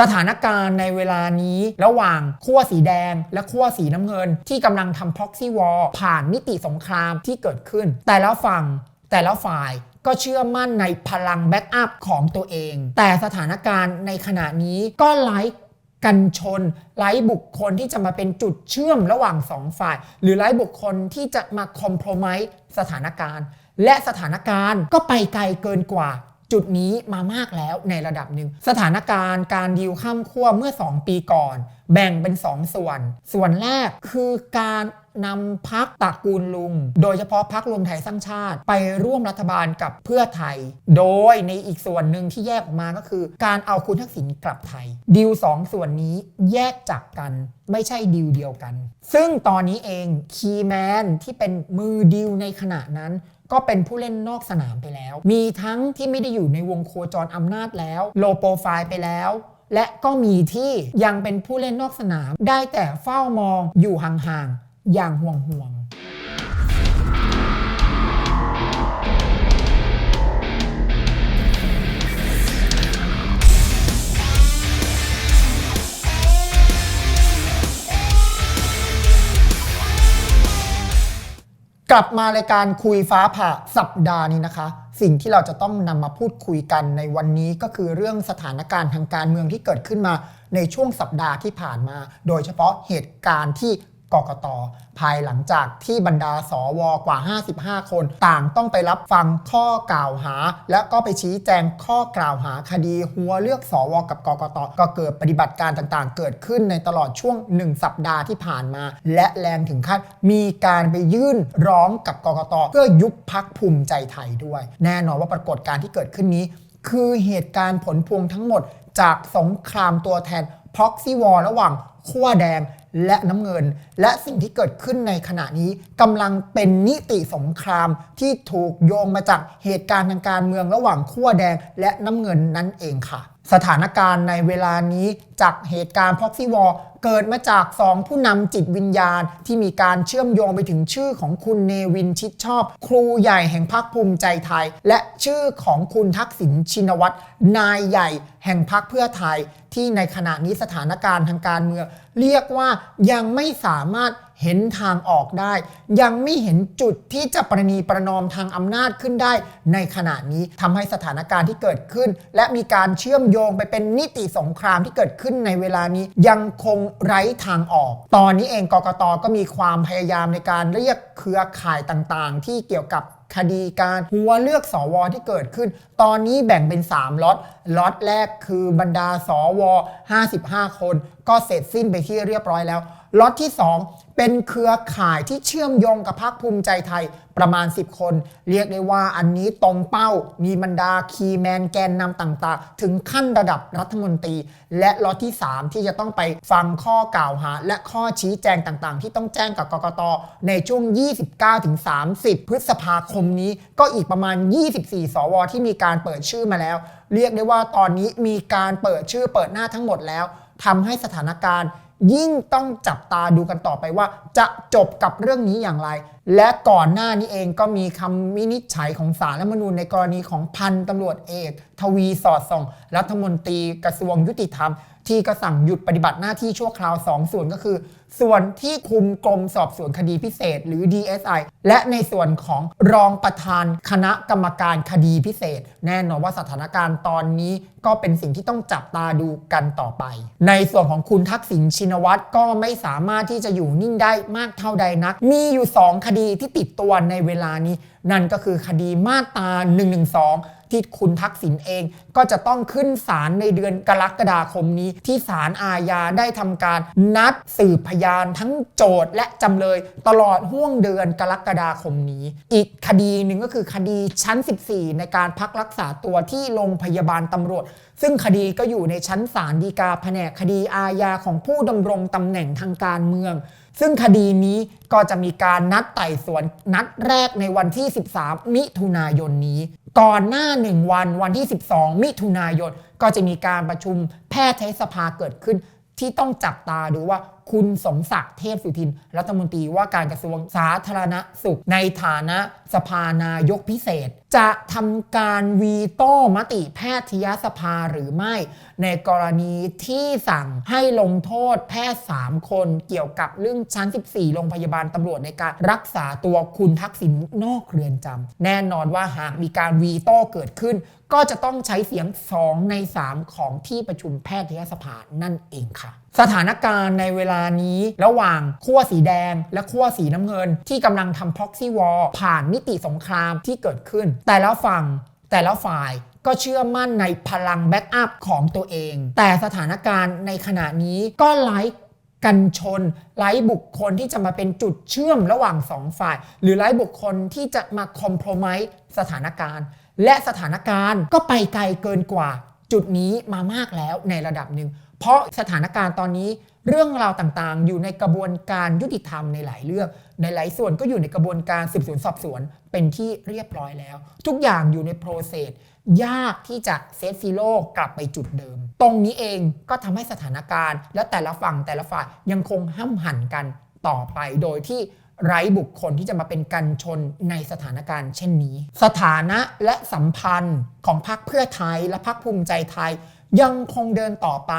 สถานการณ์ในเวลานี้ระหว่างขั้วสีแดง และขั้วสีน้ำเงิน ที่กำลังทำ proxy war ผ่านมิติสงครามที่เกิดขึ้น แต่ละฝั่งแต่ละฝ่ายก็เชื่อมั่นในพลังแบ็กอัพของตัวเอง แต่สถานการณ์ในขณะนี้ก็ไร้กันชนไร้บุคคลที่จะมาเป็นจุดเชื่อมระหว่างสองฝ่าย หรือไร้บุคคลที่จะมาคอม p r o m i s e สถานการณ์ และสถานการณ์ก็ไปไกลเกินกว่า จุดนี้มามากแล้วในระดับหนึ่ง สถานการณ์การดีลข้ามขั้วเมื่อ 2 ปีก่อน แบ่งเป็น 2 ส่วน ส่วนแรกคือการนำพักตระกูลลุง โดยเฉพาะพักรวมไทยสร้างชาติ ไปร่วมรัฐบาลกับเพื่อไทย โดยในอีกส่วนหนึ่งที่แยกออกมาก็คือ การเอาคุณทักษิณกลับไทยดีลสองส่วนนี้แยกจากกันไม่ใช่ดีลเดียวกัน ซึ่งตอนนี้เองคีแมนที่เป็นมือดีลในขณะนั้น ก็เป็นผู้เล่นนอกสนามไปแล้ว มีทั้งที่ไม่ได้อยู่ในวงโคจรอำนาจแล้ว โลโปรไฟล์ไปแล้ว และก็มีที่ยังเป็นผู้เล่นนอกสนาม ได้แต่เฝ้ามองอยู่ห่างๆอย่างห่วงๆ กลับมารายการคุยฟ้าผ่าสัปดาห์นี้นะคะ สิ่งที่เราจะต้องนำมาพูดคุยกันในวันนี้ก็คือเรื่องสถานการณ์ทางการเมืองที่เกิดขึ้นมาในช่วงสัปดาห์ที่ผ่านมา โดยเฉพาะเหตุการณ์ที่ กกตภายหลังจากที่บรรดาสวกว่า 55 คน ต่างต้องไปรับฟังข้อกล่าวหา และก็ไปชี้แจงข้อกล่าวหาคดีหัวเลือกสวกับกกตก็เกิดปฏิบัติการต่างๆ เกิดขึ้นในตลอดช่วง 1 สัปดาห์ที่ผ่านมา และแรงถึงขั้นมีการไปยื่นร้องกับกกตเพื่อยุบพักภูมิใจไทยด้วย แน่นอนว่าปรากฏการณ์ที่เกิดขึ้นนี้ คือเหตุการณ์ผลพวงทั้งหมด จากสงครามตัวแทน proxy war ระหว่างขั้วแดง และน้ำเงิน และสิ่งที่เกิดขึ้นในขณะนี้กำลังเป็นนิติสงครามที่ถูกโยงมาจากเหตุการณ์ทางการเมืองระหว่างขั้วแดงและน้ำเงินนั่นเองค่ะ สถานการณ์ในเวลานี้จากเหตุการณ์ proxy war เกิดมาจากสองผู้นำจิตวิญญาณ ที่มีการเชื่อมโยงไปถึงชื่อของคุณเนวินชิดชอบ ครูใหญ่แห่งพรรคภูมิใจไทย และชื่อของคุณทักษิณชินวัตรนายใหญ่แห่งพรรคเพื่อไทย ที่ในขณะนี้สถานการณ์ทางการเมือง เรียกว่ายังไม่สามารถ เห็นทางออกได้ ยังไม่เห็นจุดที่จะประนีประนอมทางอำนาจขึ้นได้ ในขณะนี้ทำให้สถานการณ์ที่เกิดขึ้น และมีการเชื่อมโยงไปเป็นนิติสงครามที่เกิดขึ้นในเวลานี้ยังคงไร้ทางออก ตอนนี้เองกกตก็มีความพยายามในการเรียกเครือข่ายต่างๆ ที่เกี่ยวกับคดีการหัวเลือกสวที่เกิดขึ้น ตอนนี้แบ่งเป็น 3ล็อตล็อตแรกคือบรรดาสว55 คน ก็เสร็จสิ้นไปที่เรียบร้อยแล้ว ล็อตที่ 2 เป็นเครือข่ายที่เชื่อมโยงกับพรรคภูมิใจไทยประมาณ 10 คน เรียกได้ว่าอันนี้ตรงเป้ามีบรรดาคีแมนแกนนำต่างๆ ถึงขั้นระดับรัฐมนตรี และล็อตที่ 3 ที่จะต้องไปฟังข้อกล่าวหา และข้อชี้แจงต่างๆ ที่ต้องแจ้งกับกกตในช่วง 29-30 พฤษภาคมนี้ก็อีกประมาณ 24 สว ที่มีการเปิดชื่อมาแล้ว เรียกได้ว่าตอนนี้มีการเปิดชื่อเปิดหน้าทั้งหมดแล้วทำให้สถานการณ์ ยิ่งต้องจับตาดูกันต่อไปว่า จะจบกับเรื่องนี้อย่างไร และก่อนหน้านี้เองก็มีคำวินิจฉัยของสารรัฐมนูญในกรณีของพันตำรวจเอก ทวีสอดส่อง รัฐมนตรีกระทรวงยุติธรรม ที่ก็สั่งหยุดปฏิบัติหน้าที่ชั่วคราว 2 ส่วนก็คือ ส่วนที่คุมกรมสอบสวนคดีพิเศษ หรือ DSI และในส่วนของรองประธานคณะกรรมการคดีพิเศษ แน่นอนว่าสถานการณ์ตอนนี้ก็เป็นสิ่งที่ต้องจับตาดูกันต่อไป ในส่วนของคุณทักษิณชินวัตรก็ไม่สามารถที่จะอยู่นิ่งได้มากเท่าใดนัก มีอยู่ 2 คดีที่ติดตัวในเวลานี้ นั่นก็คือคดีมาตรา112 ที่คุณทักษิณเอง ก็จะต้องขึ้นศาลในเดือนกรกฎาคมนี้ ที่ศาลอาญาได้ทำการนัดสืบพยานทั้งโจทย์และจำเลยตลอดห่วงเดือนกรกฎาคมนี้ อีกคดีหนึ่งก็คือคดีชั้น 14 ในการพักรักษาตัวที่โรงพยาบาลตำรวจ ซึ่งคดีก็อยู่ในชั้นศาลฎีกาแผนกคดีอาญาของผู้ดำรงตำแหน่งทางการเมือง ซึ่งคดีนี้ก็จะมีการนัดไต่สวนนัดแรกในวันที่ 13 มิถุนายนนี้ ก่อนหน้า 1 วันวันที่ 12 มิถุนายน ก็จะมีการประชุมแพทยสภาเกิดขึ้น ที่ต้องจับตาดูว่า คุณสมศักดิ์เทพสุทิน รัฐมนตรีว่าการกระทรวงสาธารณสุข ในฐานะสภานายกพิเศษ จะทำการวีโต้มติแพทยสภาหรือไม่ ในกรณีที่สั่งให้ลงโทษแพทย์ 3 คนเกี่ยวกับเรื่องชั้น 14 โรงพยาบาลตำรวจในการรักษาตัวคุณทักษิณนอกเรือนจำแน่นอนว่าหากมีการวีโต้เกิดขึ้น ก็จะต้องใช้เสียง 2 ใน 3 ของที่ประชุมแพทยสภานั่นเองค่ะ สถานการณ์ในเวลานี้ระหว่างขั้วสีแดง และขั้วสีน้ำเงิน ที่กำลังทำ proxy war ผ่านมิติสงครามที่เกิดขึ้น แต่ละฝั่งแต่ละฝ่ายก็เชื่อมั่นในพลังแบ็กอัพของตัวเอง แต่สถานการณ์ในขณะนี้ก็ไร้กันชนไร้บุคคลที่จะมาเป็นจุดเชื่อมระหว่างสองฝ่าย หรือไร้บุคคลที่จะมาคอม p r o m i s e สถานการณ์ และสถานการณ์ก็ไปไกลเกินกว่าจุดนี้มามากแล้วในระดับหนึ่ง เพราะสถานการณ์ตอนนี้เรื่องราวต่างๆ อยู่ในกระบวนการยุติธรรมในหลายเรื่อง ในหลายส่วนก็อยู่ในกระบวนการสืบสวนสอบสวนเป็นที่เรียบร้อยแล้ว ทุกอย่างอยู่ในโปรเซสยากที่จะเซตซีโร่กลับไปจุดเดิม ตรงนี้เองก็ทำให้สถานการณ์ และแต่ละฝั่งแต่ละฝ่ายยังคงห้ำหันกันต่อไปโดยที่ไร้บุคคลที่จะมาเป็นกันชนในสถานการณ์เช่นนี้ สถานะและสัมพันธ์ของพรรคเพื่อไทยและพรรคภูมิใจไทย ยังคงเดินต่อไป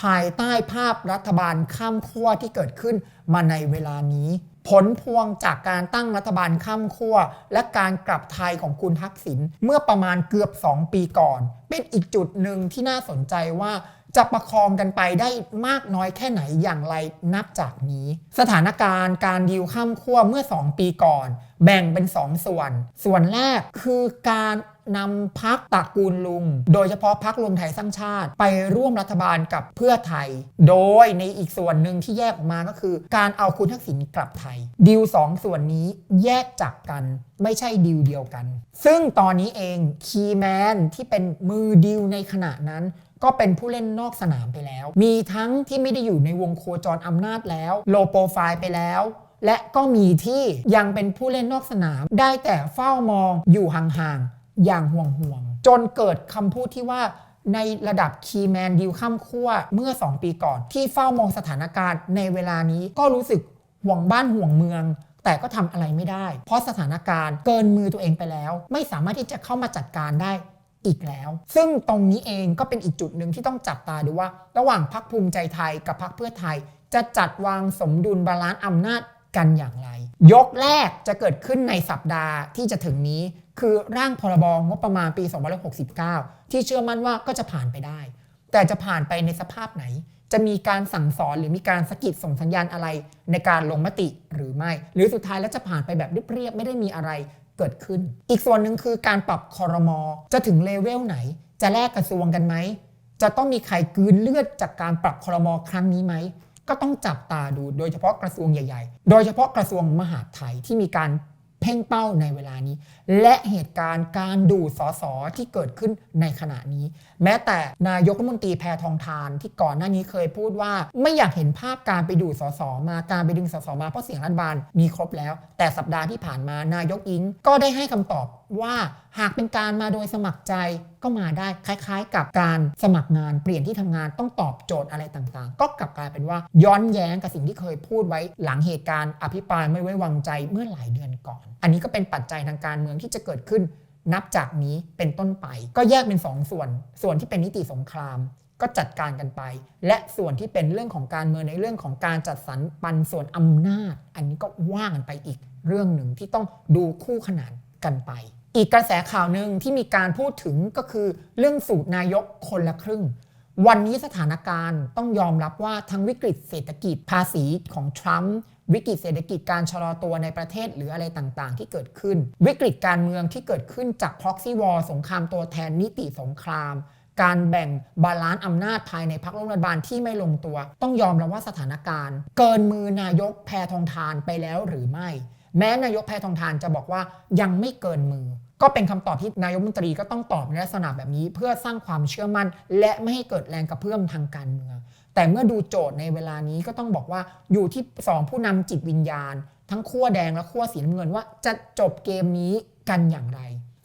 ภายใต้ภาพรัฐบาลข้ามขั้วที่เกิดขึ้นมาในเวลานี้ ผลพวงจากการตั้งรัฐบาลข้ามขั้วและการกลับไทยของคุณทักษิณเมื่อประมาณเกือบ 2 ปีก่อน เป็นอีกจุดหนึ่งที่น่าสนใจว่าจะประคองกันไปได้มากน้อยแค่ไหนอย่างไรนับจากนี้ สถานการณ์การดีลข้ามขั้วเมื่อ 2 ปีก่อน แบ่งเป็น 2ส่วน ส่วนแรกคือการ นำพักตระกูลลุง โดยเฉพาะพักรวมไทยสร้างชาติ ไปร่วมรัฐบาลกับเพื่อไทย โดยในอีกส่วนหนึ่งที่แยกออกมาก็คือ การเอาคุณทักษิณกลับไทยดีลสองส่วนนี้แยกจากกันไม่ใช่ดีลเดียวกัน ซึ่งตอนนี้เองคีแมนที่เป็นมือดีลในขณะนั้นก็เป็นผู้เล่นนอกสนามไปแล้ว มีทั้งที่ไม่ได้อยู่ในวงโคจรอำนาจแล้ว โลโปรไฟล์ไปแล้ว และก็มีที่ยังเป็นผู้เล่นนอกสนาม ได้แต่เฝ้ามองอยู่ห่างๆ อย่างห่วงๆจนเกิดคำพูดที่ว่าในระดับคีแมนดิวข้ามขั้วเมื่อ 2 ปีก่อน ที่เฝ้ามองสถานการณ์ในเวลานี้ก็รู้สึกห่วงบ้านห่วงเมือง แต่ก็ทำอะไรไม่ได้ เพราะสถานการณ์เกินมือตัวเองไปแล้ว ไม่สามารถที่จะเข้ามาจัดการได้อีกแล้ว ซึ่งตรงนี้เองก็เป็นอีกจุดหนึ่งที่ต้องจับตาดูว่า ระหว่างพรรคภูมิใจไทยกับพรรคเพื่อไทย จะจัดวางสมดุลบาลานซ์อำนาจ กันอย่างไร ยกแรกจะเกิดขึ้นในสัปดาห์ที่จะถึงนี้ คือร่างพรบงบประมาณปี 2569 ที่เชื่อมั่นว่าก็จะผ่านไปได้ แต่จะผ่านไปในสภาพไหน จะมีการสั่งสอนหรือมีการสะกิดส่งสัญญาณอะไรในการลงมติหรือไม่ หรือสุดท้ายแล้วจะผ่านไปแบบเรียบๆไม่ได้มีอะไรเกิดขึ้น อีกส่วนหนึ่งคือการปรับคอรมอจะถึงเลเวลไหน จะแลกกระทรวงกันไหมจะต้องมีใครกืนเลือดจากการปรับคอรมอครั้งนี้ไหม ก็ต้องจับตาดูโดยเฉพาะกระทรวงใหญ่ ๆ โดยเฉพาะกระทรวงมหาดไทยที่มีการเพ่งเป้าในเวลานี้ และเหตุการณ์การดูดสอสอที่เกิดขึ้นในขณะนี้ แม้แต่นายกรัฐมนตรีแพทองทานที่ก่อนหน้านี้เคยพูดว่า ไม่อยากเห็นภาพการไปดูดสอสอมาการไปดึงสอสอมาเพราะเสียงรัฐบาลมีครบแล้ว แต่สัปดาห์ที่ผ่านมานายกอิงก็ได้ให้คำตอบว่าหากเป็นการมาโดยสมัครใจก็มาได้คล้าย ๆ กับการสมัครงานเปลี่ยนที่ทำงานต้องตอบโจทย์อะไรต่างๆ ก็กลับกลายเป็นว่าย้อนแย้งกับสิ่งที่เคยพูดไว้หลังเหตุการณ์อภิปรายไม่ไว้วางใจเมื่อหลายเดือนก่อน อันนี้ก็เป็นปัจจัยทางการเมืองที่จะเกิดขึ้น นับจากนี้เป็นต้นไป ก็แยกเป็น 2ส่วน ส่วนที่เป็นนิติสงครามก็จัดการกันไป และส่วนที่เป็นเรื่องของการเมืองในเรื่องของการจัดสรรปันส่วนอำนาจ อันนี้ก็ว่ากันไปอีกเรื่องหนึ่งที่ต้องดูคู่ขนานกันไป อีกกระแสข่าวหนึ่งที่มีการพูดถึงก็คือเรื่องสูตรนายกคนละครึ่ง วันนี้สถานการณ์ต้องยอมรับว่าทั้งวิกฤตเศรษฐกิจภาษีของทรัมป์วิกฤตเศรษฐกิจการชะลอตัวในประเทศหรืออะไรต่างๆ ที่เกิดขึ้น วิกฤตการเมืองที่เกิดขึ้นจาก proxy war สงครามตัวแทนนิติสงคราม การแบ่งบาลานซ์อำนาจภายในพรรคร่วมรัฐบาลที่ไม่ลงตัว ต้องยอมรับว่าสถานการณ์ เกินมือนายกแพทองทานไปแล้วหรือไม่ แม้นายกแพทองทานจะบอกว่ายังไม่เกินมือ ก็เป็นคำตอบที่นายกรัฐมนตรีก็ต้องตอบในลักษณะแบบนี้ เพื่อสร้างความเชื่อมั่น และไม่ให้เกิดแรงกระเพื่อมทางการเมือง แต่เมื่อดูโจทย์ในเวลานี้ก็ต้องบอกว่าอยู่ที่สองผู้นำจิตวิญญาณ ทั้งขั้วแดงและขั้วสีน้ำเงินว่าจะจบเกมนี้กันอย่างไร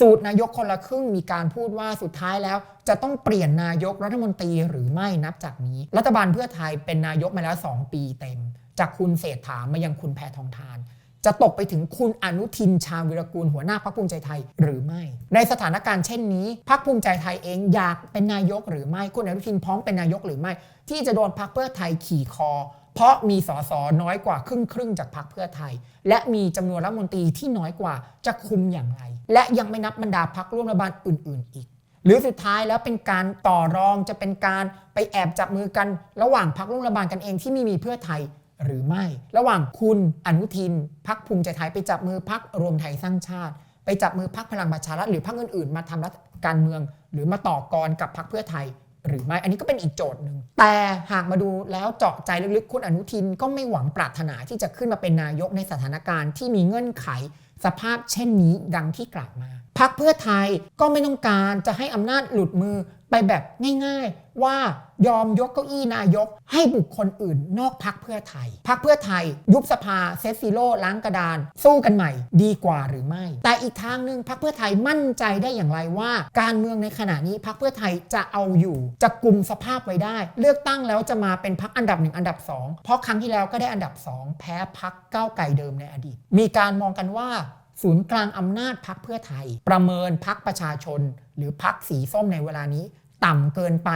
สูตรนายกคนละครึ่งมีการพูดว่าสุดท้ายแล้ว จะต้องเปลี่ยนนายกรัฐมนตรีหรือไม่นับจากนี้ รัฐบาลเพื่อไทยเป็นนายกมาแล้ว 2 ปีเต็ม จากคุณเศรษฐามายังคุณแพทองทาน จะตกไปถึงคุณอนุทินชาญวิรกูลหัวหน้าพรรคภูมิใจไทยหรือไม่ ในสถานการณ์เช่นนี้พรรคภูมิใจไทยเองอยากเป็นนายกหรือไม่คุณอนุทินพร้อมเป็นนายกหรือไม่ ที่จะโดนพรรคเพื่อไทยขี่คอ เพราะมีสสน้อยกว่าครึ่งครึ่งจากพรรคเพื่อไทย และมีจำนวนรัฐมนตรีที่น้อยกว่าจะคุมอย่างไร และยังไม่นับบรรดาพรรคร่วมรัฐบาลอื่น ๆ อีกหรือสุดท้ายแล้วเป็นการต่อรองจะเป็นการไปแอบจับมือกันระหว่างพรรคร่วมรัฐบาลกันเองที่ไม่มีเพื่อไทย หรือไม่ ระหว่างคุณอนุทินพรรคภูมิใจไทยไปจับมือพรรครวมไทยสร้างชาติ ไปจับมือพรรคพลังประชารัฐหรือพรรคอื่นๆ มาทำรัฐการเมือง หรือมาต่อกรกับพรรคเพื่อไทย หรือไม่อันนี้ก็เป็นอีกโจทย์หนึ่งแต่หากมาดูแล้วเจาะใจลึกๆคุณอนุทินก็ไม่หวังปรารถนาที่จะขึ้นมาเป็นนายกในสถานการณ์ที่มีเงื่อนไข สภาพเช่นนี้ดังที่กล่าวมา พักเพื่อไทยก็ไม่ต้องการจะให้อำนาจหลุดมือไปแบบง่ายๆ ว่ายอมยกเก้าอี้นายก ให้บุคคลอื่นนอกพักเพื่อไทย พักเพื่อไทย ยุบสภาเซตซีโร่ล้างกระดาน สู้กันใหม่ ดีกว่าหรือไม่ แต่อีกทางหนึ่งพักเพื่อไทยมั่นใจได้อย่างไรว่า การเมืองในขณะนี้พักเพื่อไทยจะเอาอยู่ จะกลุ่มสภาพไว้ได้ เลือกตั้งแล้วจะมาเป็นพักอันดับหนึ่งอันดับสองเพราะครั้งที่แล้วก็ได้อันดับสองแพ้พักก้าวไกลเดิมในอดีต มีการมองกันว่า ศูนย์กลางอำนาจพักเพื่อไทย ประเมินพักประชาชน หรือพักสีส้มในเวลานี้ ต่ำเกินไป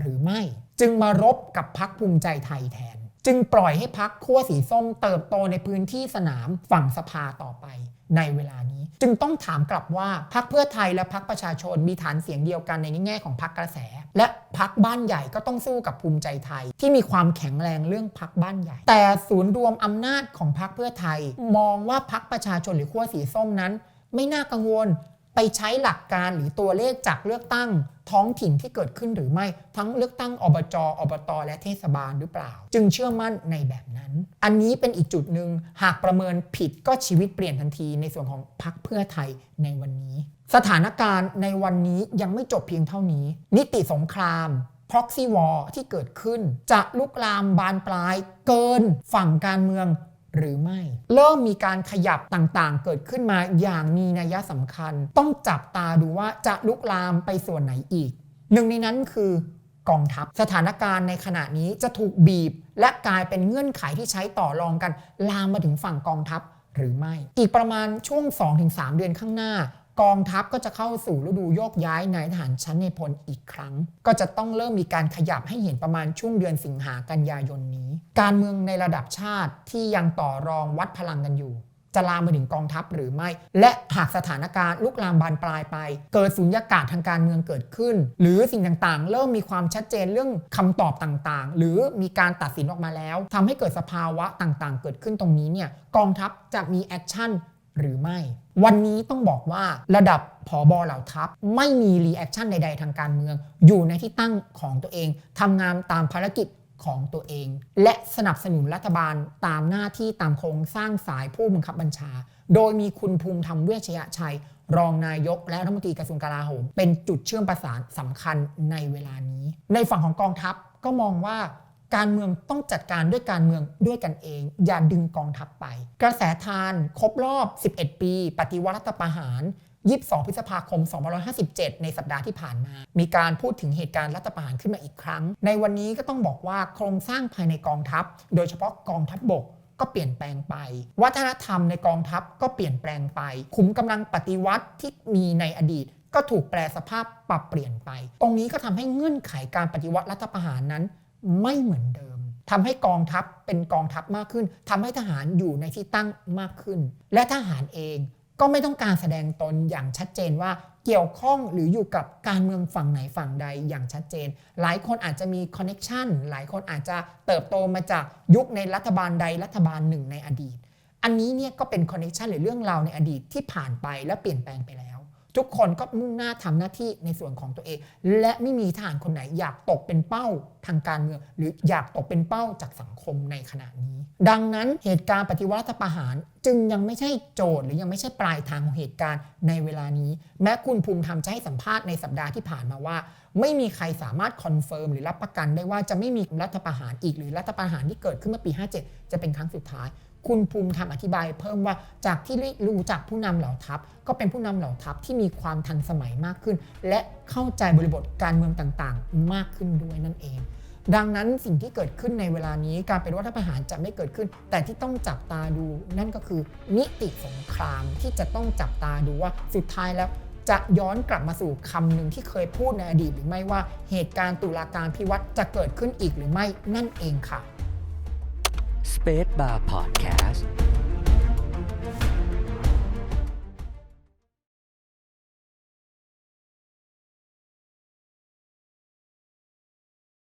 หรือไม่ จึงมารบกับพักภูมิใจไทยแทน จึงปล่อยให้พักขั้วสีส้มเติบโตในพื้นที่สนามฝั่งสภาต่อไปในเวลานี้ จึงต้องถามกลับว่าพักเพื่อไทยและพักประชาชนมีฐานเสียงเดียวกันในแง่ของพักกระแส และพักบ้านใหญ่ก็ต้องสู้กับภูมิใจไทย ที่มีความแข็งแรงเรื่องพักบ้านใหญ่ แต่ศูนย์รวมอำนาจของพักเพื่อไทย มองว่าพักประชาชนหรือขั้วสีส้มนั้น ไม่น่ากังวลไปใช้หลักการหรือตัวเลขจากเลือกตั้ง ท้องถิ่นที่เกิดขึ้นหรือไม่ ทั้งเลือกตั้งอบจอบตและเทศบาลหรือเปล่า จึงเชื่อมั่นในแบบนั้น อันนี้เป็นอีกจุดหนึ่งหากประเมินผิดก็ชีวิตเปลี่ยนทันทีในส่วนของพรรคเพื่อไทยในวันนี้ สถานการณ์ในวันนี้ยังไม่จบเพียงเท่านี้ นิติสงคราม proxy war ที่เกิดขึ้น จะลุกลามบานปลายเกินฝั่งการเมือง หรือไม่ เริ่มมีการขยับต่างๆ เกิดขึ้นมาอย่างมีนัยสำคัญ ต้องจับตาดูว่าจะลุกลามไปส่วนไหนอีก หนึ่งในนั้นคือกองทัพสถานการณ์ในขณะนี้จะถูกบีบ และกลายเป็นเงื่อนไขที่ใช้ต่อรองกัน ลามมาถึงฝั่งกองทัพหรือไม่ อีกประมาณช่วง 2-3 เดือนข้างหน้า กองทัพก็จะเข้าสู่ฤดูโยกย้ายนายทหารชั้นในพลอีกครั้ง ก็จะต้องเริ่มมีการขยับให้เห็นประมาณช่วงเดือนสิงหากันยายนนี้ การเมืองในระดับชาติที่ยังต่อรองวัดพลังกันอยู่ จะลามมาถึงกองทัพหรือไม่ และหากสถานการณ์ลุกลามบานปลายไป เกิดสุญญากาศทางการเมืองเกิดขึ้น หรือสิ่งต่างๆ เริ่มมีความชัดเจนเรื่องคำตอบต่างๆ หรือมีการตัดสินออกมาแล้วทำให้เกิดสภาวะต่างๆ เกิดขึ้นตรงนี้เนี่ยกองทัพจะมีแอคชั่น หรือไม่ วันนี้ต้องบอกว่าระดับผอบอเหล่าทัพ ไม่มีรีแอคชั่นใด ๆ ทางการเมือง อยู่ในที่ตั้งของตัวเองทำงานตามภารกิจของตัวเอง และสนับสนุนรัฐบาลตามหน้าที่ตามโครงสร้างสายผู้บังคับบัญชา โดยมีคุณภูมิธรรมเวชยชัย รองนายกและรัฐมนตรีกระทรวงกลาโหม เป็นจุดเชื่อมประสานสำคัญในเวลานี้ ในฝั่งของกองทัพก็มองว่า การเมืองต้องจัดการด้วยการเมืองด้วยกันเอง อย่าดึงกองทัพไป กระแสทานครบรอบ 11 ปี ปฏิวัติรัฐประหาร 22 พฤษภาคม 2557 ในสัปดาห์ที่ผ่านมา มีการพูดถึงเหตุการณ์รัฐประหารขึ้นมาอีกครั้ง ในวันนี้ก็ต้องบอกว่าโครงสร้างภายในกองทัพ โดยเฉพาะกองทัพบบกก็เปลี่ยนแปลงไป วัฒนธรรมในกองทัพก็เปลี่ยนแปลงไป ขุมกำลังปฏิวัติที่มีในอดีตก็ถูกแปลสภาพปรับเปลี่ยนไป ตรงนี้ก็ทำให้เงื่อนไขการปฏิวัติรัฐประหารนั้น ไม่เหมือนเดิมทำให้กองทัพเป็นกองทัพมากขึ้นทำให้ทหารอยู่ในที่ตั้งมากขึ้น และทหารเองก็ไม่ต้องการแสดงตนอย่างชัดเจนว่าเกี่ยวข้องหรืออยู่กับการเมืองฝั่งไหนฝั่งใดอย่างชัดเจน หลายคนอาจจะมีคอนเน็ชันหลายคนอาจจะเติบโตมาจากยุคในรัฐบาลใดรัฐบาลหนึ่งในอดีต อันนี้เนี่ยก็เป็นคอนเน็ชันหรือเรื่องราวในอดีตที่ผ่านไปและเปลี่ยนแปลงไปแล้ว ทุกคนก็มุ่งหน้าทำหน้าที่ในส่วนของตัวเอง และไม่มีทหารคนไหนอยากตกเป็นเป้าทางการเมือง หรืออยากตกเป็นเป้าจากสังคมในขณะนี้ ดังนั้นเหตุการณ์ปฏิวัติรัฐประหารจึงยังไม่ใช่โจทย์หรือยังไม่ใช่ปลายทางของเหตุการณ์ในเวลานี้ แม้คุณภูมิธรรมจะให้สัมภาษณ์ในสัปดาห์ที่ผ่านมาว่า ไม่มีใครสามารถคอนเฟิร์มหรือรับประกันได้ว่าจะไม่มีรัฐประหารอีกหรือรัฐประหารที่เกิดขึ้นเมื่อปี 57 จะเป็นครั้งสุดท้าย คุณภูมิธรรมอธิบายเพิ่มว่าจากที่รู้จักผู้นำเหล่าทัพ ก็เป็นผู้นำเหล่าทัพที่มีความทันสมัยมากขึ้น และเข้าใจบริบทการเมืองต่างๆ มากขึ้นด้วยนั่นเอง ดังนั้นสิ่งที่เกิดขึ้นในเวลานี้การเป็นรัฐประหารจะไม่เกิดขึ้น แต่ที่ต้องจับตาดูนั่นก็คือมิติสงครามที่จะต้องจับตาดูว่าสุดท้ายแล้วจะย้อนกลับมาสู่คำหนึ่งที่เคยพูดในอดีตหรือไม่ว่าเหตุการณ์ตุลาการพิวัตรจะเกิดขึ้นอีกหรือไม่นั่นเองค่ะ Space Bar Podcast